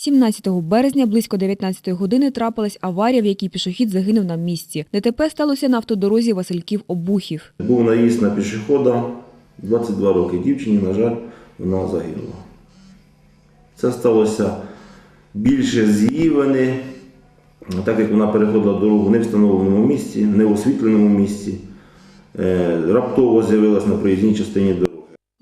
17 березня близько 19 години трапилась аварія, в якій пішохід загинув на місці. ДТП сталося на автодорозі Васильків-Обухів. Був наїзд на пішохода, 22 роки дівчині, на жаль, вона загинула. Це сталося більше з її вини, так як вона переходила дорогу не в встановленому місці, не в освітленому місці, е, раптово з'явилась на проїзній частині дороги.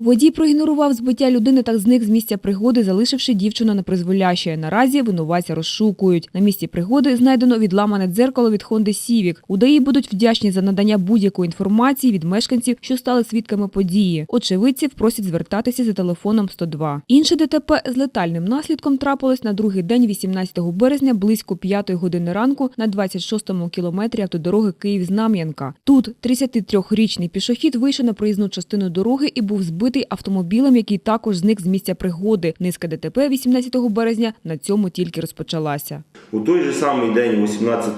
Водій проігнорував збиття людини та зник з місця пригоди, залишивши дівчину на призволяще. Наразі винуватця розшукують. На місці пригоди знайдено відламане дзеркало від Хонди Сівік. Удаї будуть вдячні за надання будь-якої інформації від мешканців, що стали свідками події. Очевидців просять звертатися за телефоном 102. Інше ДТП з летальним наслідком трапилось на другий день 18 березня близько 5 години ранку на 26-му кілометрі автодороги Київ-Знам'янка. Тут 33-річний пішохід вийшов на проїзну частину дороги і був збитий автомобілем, який також зник з місця пригоди. Низка ДТП 18 березня на цьому тільки розпочалася. У той же самий день, 18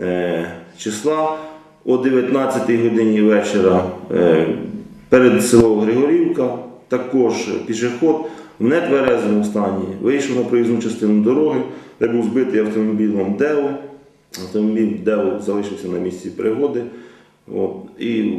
е, числа, о 19 годині вечора, е, перед селом Григорівка, також пішоход в нетверезому стані вийшов на проїзну частину дороги, де був збитий автомобілем ДЕО. Автомобіль ДЕО залишився на місці пригоди. От, і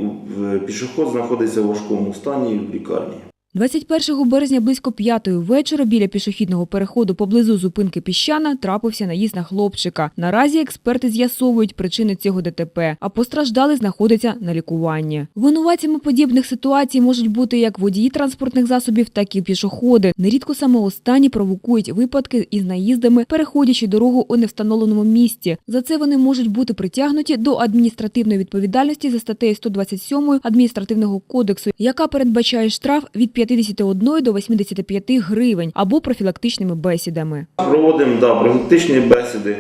пішохід знаходиться в важкому стані в лікарні. 21 березня близько п'ятої вечора біля пішохідного переходу поблизу зупинки Піщана трапився наїзд на хлопчика. Наразі експерти з'ясовують причини цього ДТП, а постраждалий знаходиться на лікуванні. Винуватцями подібних ситуацій можуть бути як водії транспортних засобів, так і пішоходи. Нерідко саме останні провокують випадки із наїздами, переходячи дорогу у невстановленому місці. За це вони можуть бути притягнуті до адміністративної відповідальності за статтею 127 адміністративного кодексу, яка передбачає штраф від 51 до 85 гривень або профілактичними бесідами. Проводимо да, профілактичні бесіди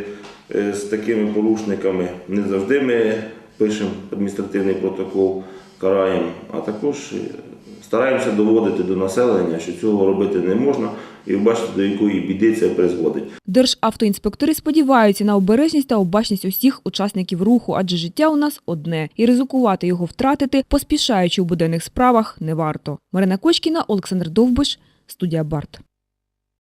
е, з такими порушниками. Не завжди ми пишемо адміністративний протокол, караємо, а також е, стараємося доводити до населення, що цього робити не можна, і бачите, до якої біди це призводить. Державтоінспектори сподіваються на обережність та обачність усіх учасників руху, адже життя у нас одне, і ризикувати його втратити, поспішаючи у буденних справах, не варто. Марина Кочкіна, Олександр Довбиш, студія Барт.